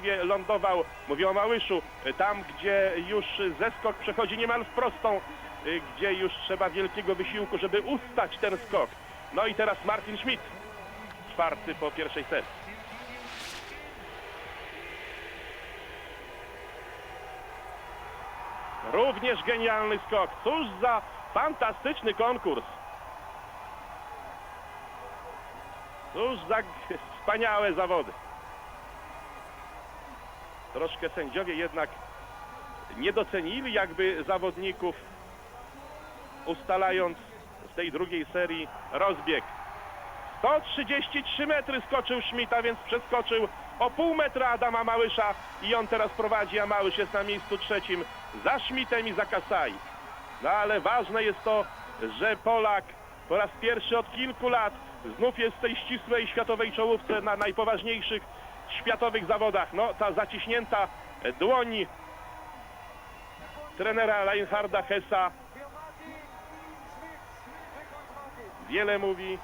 właściwie lądował. Mówię o Małyszu, tam gdzie już zeskok przechodzi niemal w prostą, y, gdzie już trzeba wielkiego wysiłku, żeby ustać ten skok. No i teraz Martin Schmidt, czwarty po pierwszej sesji. Również genialny skok. Cóż za fantastyczny konkurs. Cóż za wspaniałe zawody. Troszkę sędziowie jednak nie docenili jakby zawodników, ustalając w tej drugiej serii rozbieg. 133 metry skoczył Schmidt, a więc przeskoczył o pół metra Adama Małysza i on teraz prowadzi, a Małysz jest na miejscu trzecim za Schmidtem i za Kasai. No ale ważne jest to, że Polak po raz pierwszy od kilku lat znów jest w tej ścisłej światowej czołówce na najpoważniejszych światowych zawodach. No ta zaciśnięta dłoń trenera Reinharda Hessa wiele mówi